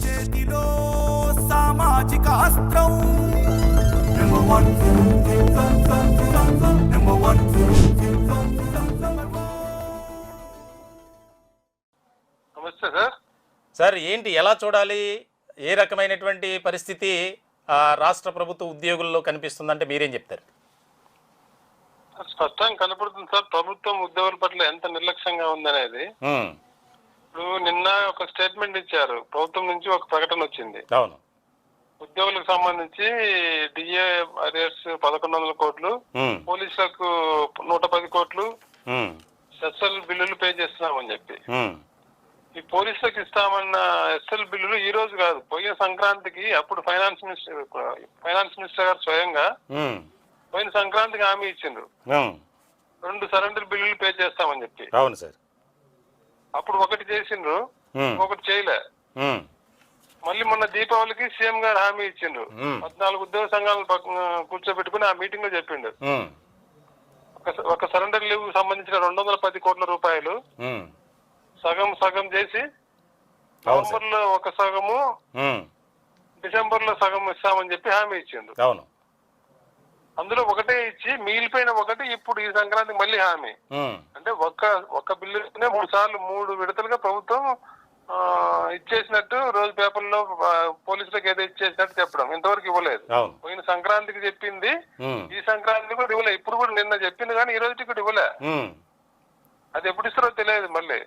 చేతిలో సామాజిక అస్త్రం Number one. Number one. నమస్తే సార్ సార్ ఏంటి ఎలా చూడాలి ఏ రకమైనటువంటి పరిస్థితి ఆ, రాష్ట్ర ప్రభుత్వ ఉద్యోగుల్లో కనిపిస్తుందంటే మీరేం చెప్తారు స్పష్టంగా కనపడుతుంది సార్ ప్రభుత్వం ఉద్యోగుల పట్ల ఎంత నిర్లక్ష్యంగా ఉందనేది ఇప్పుడు నిన్న ఒక స్టేట్మెంట్ ఇచ్చారు. ప్రభుత్వం నుంచి ఒక ప్రకటన వచ్చింది. అవును. ఉద్యోగులకు సంబంధించి డిఏ అరియర్స్ పదకొండు వందల కోట్లు పోలీసులకు నూట పది కోట్లు ఎస్ఎల్ బిల్లులు పే చేస్తున్నామని చెప్పి. ఈ పోలీసులకు ఇస్తామన్న ఎస్ఎల్ బిల్లులు ఈ రోజు కాదు. పోయిన సంక్రాంతికి అప్పుడు ఫైనాన్స్ మినిస్టర్ ఫైనాన్స్ మినిస్టర్ గారు స్వయంగా పోయిన సంక్రాంతికి హామీ ఇచ్చిండ్రు. రెండు సరెండర్ బిల్లులు పే చేస్తామని చెప్పి. అవును సార్. అప్పుడు ఒకటి చేసిండ్రు ఒకటి చేయలే. మళ్ళీ మొన్న దీపావళికి సీఎం గారు హామీ ఇచ్చిండ్రు. పద్నాలుగు ఉద్యోగ సంఘాలను కూర్చోబెట్టుకుని ఆ మీటింగ్లో చెప్పిండు ఒక- సరెండర్ లీవ్ సంబంధించిన రెండు వందల పది కోట్ల రూపాయలు సగం సగం చేసి నవంబర్లో ఒక సగము డిసెంబర్లో సగం ఇస్తామని చెప్పి హామీ ఇచ్చిండు. అవును. అందులో ఒకటే ఇచ్చి మిగిలిపోయిన ఒకటి ఇప్పుడు ఈ సంక్రాంతికి మళ్ళీ హామీ. అంటే ఒక్క ఒక్క బిల్లునే మూడు సార్లు మూడు విడతలుగా ప్రభుత్వం ఇచ్చేసినట్టు రోజు పేపర్లో పోలీసులకు ఏదో ఇచ్చేసినట్టు చెప్పడం. ఇంతవరకు ఇవ్వలేదు. పోయిన సంక్రాంతికి చెప్పింది. ఈ సంక్రాంతికి కూడా ఇవ్వలే. ఇప్పుడు కూడా నిన్న చెప్పింది కానీ ఈ రోజుకి కూడా ఇవ్వలే. అది ఎప్పుడు ఇస్తారో తెలియదు మళ్ళీ.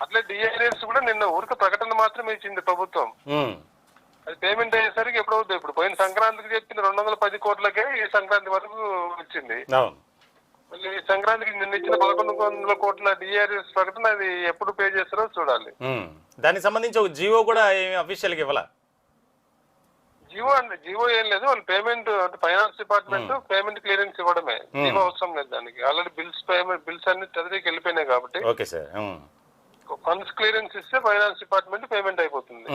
అట్లే డిఐఎస్ కూడా నిన్న ఊరిక ప్రకటన మాత్రమే ఇచ్చింది ప్రభుత్వం. అది పేమెంట్ అయ్యేసరికి ఎప్పుడు అవుతుంది ఇప్పుడు. పోయిన సంక్రాంతికి చెప్పిన రెండు వందల పది కోట్లకే ఈ సంక్రాంతి వరకు వచ్చింది. మళ్ళీ ఈ సంక్రాంతికి నిన్న ఇచ్చిన పదకొండు వందల కోట్ల డిఆర్ఎస్ ప్రకటన అది ఎప్పుడు పే చేస్తారో చూడాలి. దానికి సంబంధించి ఒక జియో కూడా ఏమి అఫీషియల్గా ఇవ్వాల? జివో అండి జివో ఏం లేదు. వాళ్ళు పేమెంట్ అంటే ఫైనాన్స్ డిపార్ట్మెంట్ పేమెంట్ క్లియరెన్స్ ఇవ్వడమే. జివో అవసరం లేదు దానికి. ఆల్రెడీ బిల్స్ పేమెంట్ బిల్స్ అన్ని చదివికి వెళ్ళిపోయినాయి కాబట్టి. Okay sir. ఫండ్స్ క్లియరెన్స్ ఇస్తే ఫైనాన్స్ డిపార్ట్మెంట్ పేమెంట్ అయిపోతుంది.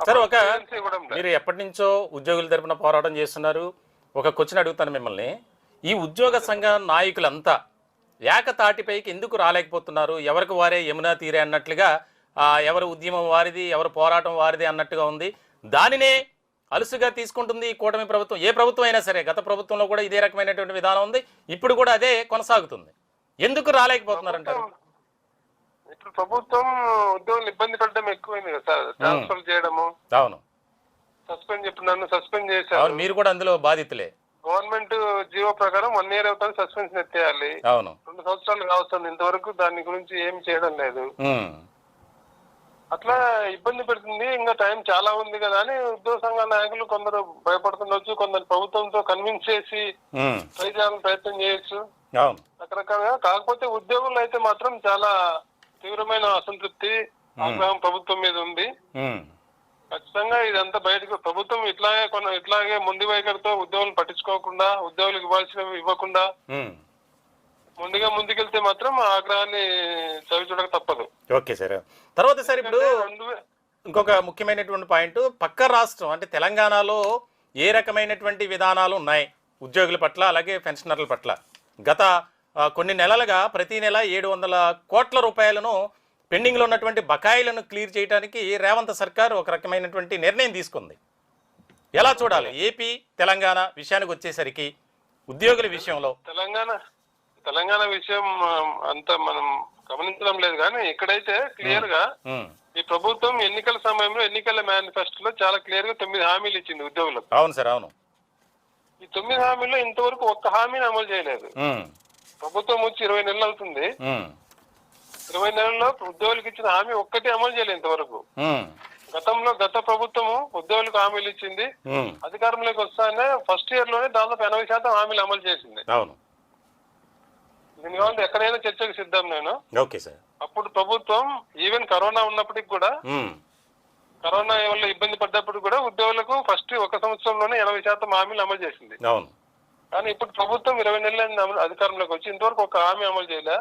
సార్ ఒక మీరు ఎప్పటి నుంచో ఉద్యోగుల తరపున పోరాటం చేస్తున్నారు. ఒక క్వశ్చన్ అడుగుతాను మిమ్మల్ని. ఈ ఉద్యోగ సంఘ నాయకులంతా ఏకతాటిపైకి ఎందుకు రాలేకపోతున్నారు? ఎవరికి వారే యమునా తీరే అన్నట్లుగా ఎవరి ఉద్యమం వారిది ఎవరి పోరాటం వారిది అన్నట్టుగా ఉంది. దానినే అలుసుగా తీసుకుంటుంది ఈ కూటమి ప్రభుత్వం. ఏ ప్రభుత్వం అయినా సరే గత ప్రభుత్వంలో కూడా ఇదే రకమైనటువంటి విధానం ఉంది. ఇప్పుడు కూడా అదే కొనసాగుతుంది. ఎందుకు రాలేకపోతున్నారంటారు? ఇప్పుడు ప్రభుత్వం ఉద్యోగులు ఇబ్బంది పడడం ఎక్కువైంది కదా సార్. ట్రాన్స్ఫర్ చేయడము. అవును. సస్పెండ్ చెప్పి నన్ను సస్పెండ్ చేశారు. మీరు కూడా అందులో బాధితులే. గవర్నమెంట్ జీవో ప్రకారం వన్ ఇయర్ అవుతుంది సస్పెన్షన్ ఎత్తేయాలి. అవును. రెండు సంవత్సరాలు కావస్తుంది ఇంతవరకు దాని గురించి ఏం చేయడం లేదు. అట్లా ఇబ్బంది పెడుతుంది ఇంకా టైం చాలా ఉంది కదా అని ఉద్యోగ సంఘ నాయకులు కొందరు భయపడుతుండొచ్చు కొందరు ప్రభుత్వంతో కన్విన్స్ చేసి ట్రై చేయాలని ప్రయత్నం చేయొచ్చు. రకరకాలుగా కాకపోతే ఉద్యోగులు అయితే మాత్రం చాలా తీవ్రమైన అసంతృప్తి ఆగ్రహం ప్రభుత్వం మీద ఉంది. ఖచ్చితంగా ఇదంతా బయటకు ప్రభుత్వం ఇట్లాగే కొన ఇట్లాగే ముందు వైఖరితో ఉద్యోగులు పట్టించుకోకుండా ఉద్యోగులకు ఇవ్వాల్సినవి ఇవ్వకుండా. ముందుగా ముందుకెళ్తే మాత్రం ఆగ్రహాన్ని చవి చూడక తప్పదు. Okay sir. తర్వాత సార్ ఇప్పుడు ఇంకొక ముఖ్యమైనటువంటి పాయింట్ పక్క రాష్ట్రం అంటే తెలంగాణలో ఏ రకమైనటువంటి విధానాలు ఉన్నాయి? ఉద్యోగుల పట్ల అలాగే పెన్షనర్ల పట్ల. గత కొన్ని నెలలుగా ప్రతి నెల ఏడు వందల కోట్ల రూపాయలను పెండింగ్లో ఉన్నటువంటి బకాయిలను క్లియర్ చేయడానికి రేవంత్ సర్కార్ ఒక రకమైనటువంటి నిర్ణయం తీసుకుంది. ఎలా చూడాలి? ఏపీ తెలంగాణ విషయానికి వచ్చేసరికి ఉద్యోగుల విషయంలో. తెలంగాణ తెలంగాణ విషయం అంత మనం గమనించడం లేదు కానీ ఇక్కడైతే క్లియర్గా ఈ ప్రభుత్వం ఎన్నికల సమయంలో ఎన్నికల మేనిఫెస్టోలో చాలా క్లియర్గా తొమ్మిది హామీలు ఇచ్చింది ఉద్యోగులకు. అవును సార్ అవును. ఈ తొమ్మిది హామీల్లో ఇంతవరకు ఒక్క హామీని అమలు చేయలేదు. ప్రభుత్వం వచ్చి ఇరవై నెలలు అవుతుంది. ఇరవై నెలల్లో ఉద్యోగులకు ఇచ్చిన హామీ ఒక్కటి అమలు చేయలేదు ఇంతవరకు. గతంలో గత ప్రభుత్వము ఉద్యోగులకు హామీలు ఇచ్చింది. అధికారంలోకి వస్తానే ఫస్ట్ ఇయర్లోనే దాదాపు ఎనభై శాతం హామీలు అమలు చేసింది. అవును. దీని కావాలి ఎక్కడైనా చర్చకు సిద్ధం నేను. Okay sir. అప్పుడు ప్రభుత్వం ఈవెన్ కరోనా ఉన్నప్పటికి కూడా కరోనా వల్ల ఇబ్బంది పడ్డప్పుడు కూడా ఉద్యోగులకు ఫస్ట్ ఒక సంవత్సరంలోనే ఎనభై శాతం హామీలు అమలు చేసింది. అవును. కానీ ఇప్పుడు ప్రభుత్వం ఇరవై నెలల అధికారంలోకి వచ్చి ఇంతవరకు ఒక హామీ అమలు చేయలే.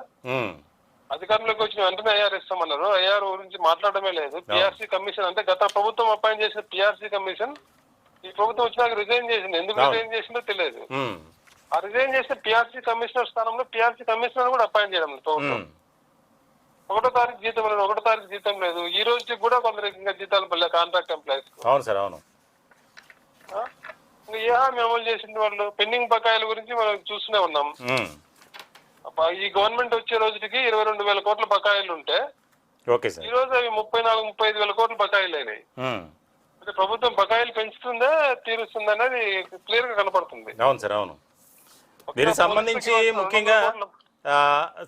అధికారంలోకి వచ్చిన వెంటనే ఐఆర్ ఇస్తామన్నారు. ఐఆర్ గురించి మాట్లాడమే లేదు. పిఆర్సీ కమిషన్ అంటే గత ప్రభుత్వం అపాయింట్ చేసిన పిఆర్సీ కమిషన్ ఈ ప్రభుత్వం వచ్చినాక రిజైన్ చేసింది. ఎందుకు. రిజైన్ చేసిందో తెలియదు. ఆ రిజైన్ చేసిన పిఆర్సీ కమిషనర్ స్థానంలో పిఆర్సీ కమిషనర్ కూడా అపాయింట్ చేయడం ప్రభుత్వం. ఒకటో తారీఖు జీతం లేదు ఒకటో తారీఖు జీతం లేదు. ఈ రోజుకి కూడా కొందరికి ఇంకా జీతాలు పడలేదు కాంట్రాక్ట్ ఎంప్లాయీస్ అవును సార్ అవును. హామీ అమలు చేసింది వాళ్ళు. పెండింగ్ బకాయిల గురించి మనం చూస్తూనే ఉన్నాం. ఈ గవర్నమెంట్ వచ్చే రోజుకి ఇరవై రెండు వేల కోట్ల బకాయిలు ఉంటే ఈ రోజు అవి ముప్పై నాలుగు ముప్పై ఐదు వేల కోట్ల బకాయిలు అయినాయి. అంటే ప్రభుత్వం బకాయిలు పెంచుతుందా తీరుస్తుందా అనేది క్లియర్గా కనపడుతుంది. అవును సార్ అవును. దీనికి సంబంధించి ముఖ్యంగా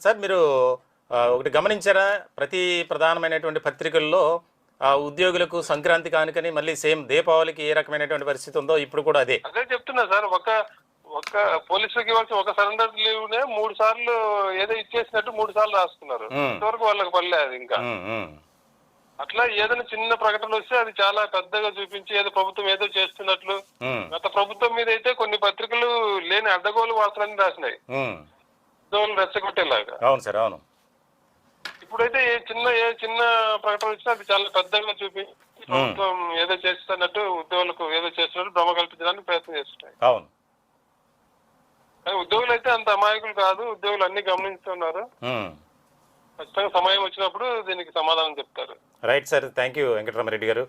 సార్ మీరు ఒకటి గమనించారా? ప్రతి ప్రధానమైనటువంటి పత్రికల్లో ఉద్యోగులకు సంక్రాంతి కానుకని మళ్ళీ సేమ్ దీపావళికి ఏ రకమైనటువంటి పరిస్థితి ఉందో ఇప్పుడు కూడా అదే. అదే చెప్తున్నా సార్ ఒక ఒక పోలీసులకు ఇవ్వాల్సిన ఒక సరెండర్ లీవ్ నే మూడు సార్లు ఏదో ఇచ్చేసినట్టు మూడు సార్లు రాసుకున్నారు. ఇంతవరకు వాళ్ళకి పడలేదు అది ఇంకా. అట్లా ఏదైనా చిన్న ప్రకటన వస్తే అది చాలా పెద్దగా చూపించి ఏదో ప్రభుత్వం ఏదో చేస్తున్నట్లు. గత ప్రభుత్వం మీద అయితే కొన్ని పత్రికలు లేని అడ్డగోలు వార్తలన్నీ రాసినాయి. రెచ్చగొట్టేలాగా. అవును సార్ అవును. ఇప్పుడైతే ఏ చిన్న ఏ చిన్న ప్రకటన వచ్చినా అది చాలా పెద్దగా చూపించి ప్రభుత్వం ఏదో చేస్తున్నట్టు ఉద్యోగులకు ఏదో చేస్తున్నట్టు భ్రమ కల్పించడానికి ప్రయత్నం చేస్తున్నాయి. అవును. ఉద్యోగులు అయితే అంత అమాయకులు కాదు ఉద్యోగులు అన్ని గమనిస్తున్నారు. ఖచ్చితంగా సమయం వచ్చినప్పుడు దీనికి సమాధానం చెప్తారు. Right sir thank you Venkataramareddy garu.